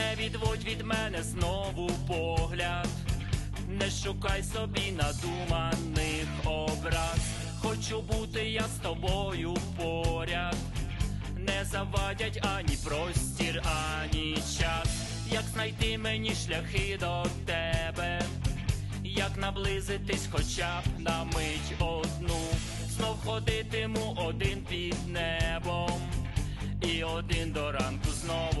Не відводь від мене знову погляд, не шукай собі надуманих образ. Хочу бути я з тобою поряд, не завадять ані простір, ані час. Як знайти мені шляхи до тебе, як наблизитись хоча б на мить одну, знов ходитиму один під небом, і один до ранку знову